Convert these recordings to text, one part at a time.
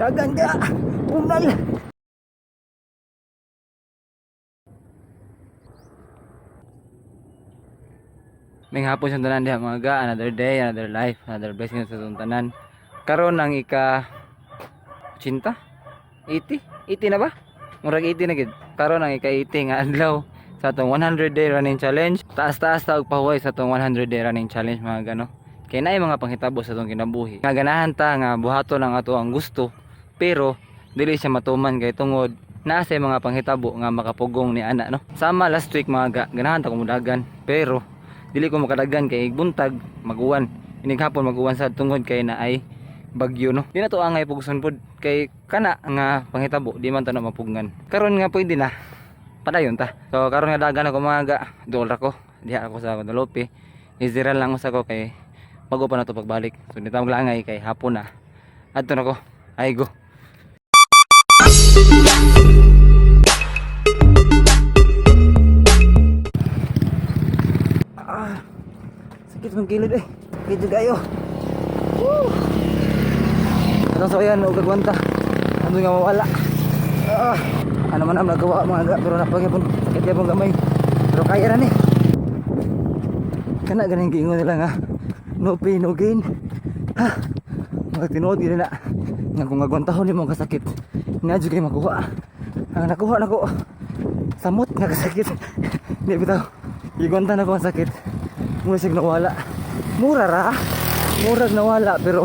Dagan ka! Unal! May hapon siyang tanan diha mga ga, another day, another life, another blessing sa itong tanan. Karon ang ika 80? 80? 80 na ba? Murag 80 na gid. Karon ang ika 80 nga adlaw sa atong 100 day running challenge. Taas-taas ta og pahuway sa atong 100 day running challenge mga gano. Kay naay mga panghitabo sa atong kinabuhi. Nga ganahan ta nga buhaton ang ato ang gusto pero dili siya matuman kay tungod sa mga panghitabo nga makapugong ni ana no. Sama last week mga ga, ganahan ta kumudagan pero dili ko makadagan kay buntag maguwan. Inig hapon maguwan sa tungod kay na ay bagyo no? Di na to angay pugson pod. Kay kana nga panghitabo di man ta na mapugngan. Karon nga pwede na padayon ta. So karon nga dagan ako mga ga dool ko. Diha ako sa Guadalupe. Isiral lang usa ko kay bago pa na to pagbalik. So di ta maglangay kay hapon na. Adto na ko. Ay go ah, sakit ng kilid eh sakit juga ayo Woo! Atong sabayan, huwag kagwanta. Ano nga mawala. Ah, ano man ang nagawa mga ga, pero napagipon, sakit yapon gamay. Pero kaya na ni. Kana ganing giingon nila nga, no pain, no gain. Ha, mga tinuod gini na. Nga kung agwantahon ni mong kasakit, nga dyan kayo makuha. Ang nakuha na ko, samot nga kasakit. Hindi bitaw, igwanta na ko ang sakit. Mura siya nawala. Mura ra, murag nawala, pero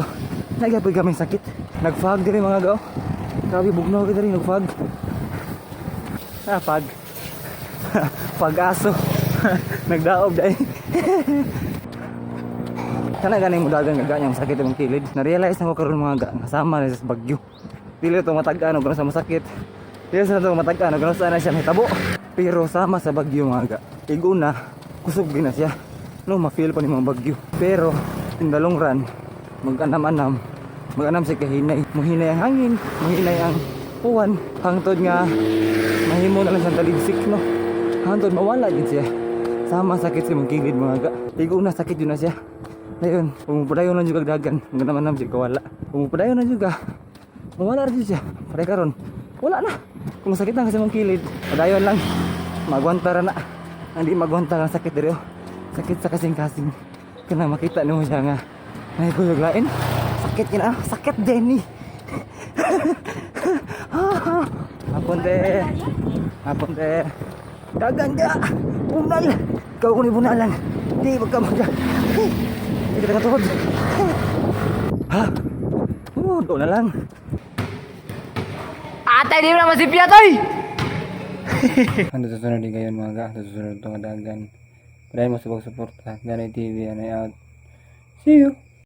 Nagapoy kami sakit. Nagfag diri mga gao. Grabe bugnaw kita rin nagfag. Ah, pag. Pag-aso. Nagdaob dai. Kana ganing mudagan nga ganyang sakit imong kilid. Na-realize na ko karon mga ga kasama sa bagyo. Dili to matag-ano gano sa masakit. Dili sa to matag-ano gano sa na siya hitabo. Pero sama sa bagyo mga ga. Iguna kusog na siya. No, ma-feel pa ni mga bagyo. Pero in the long run, mag-anam-anam mag-anam si kahinay muhinay ang hangin muhinay ang uwan hangtod nga mahimo na lang siyang taligsik no hangtod mawala din siya sama sakit sa mong kilid mga ga igo na sakit yun na siya ayun pumupadayon lang juga dagan mag-anam-anam siya kawala pumupadayon na juga mawala rin siya. Pare karon. Wala na. Kung sakit lang kasi mong kilid padayon lang. Magwanta ra na. Hindi magwanta lang sakit diri oh. sakit sa kasing-kasing. Kana makita nimo siya nga. Ay kuyog lain. Sakit yun ah. Sakit Jenny. Hapon te. Hapon te. Dagan ka. Unal ikaw kung ibunalan di wag ka magka hindi ka nakatuhod ha oh doon na lang Atay, di mo naman si Piatoy! Susunod din ngayon mga ga? Susunod itong dagan. Padahin mo sa pagsuporta. Ganay TV, anay out. See you!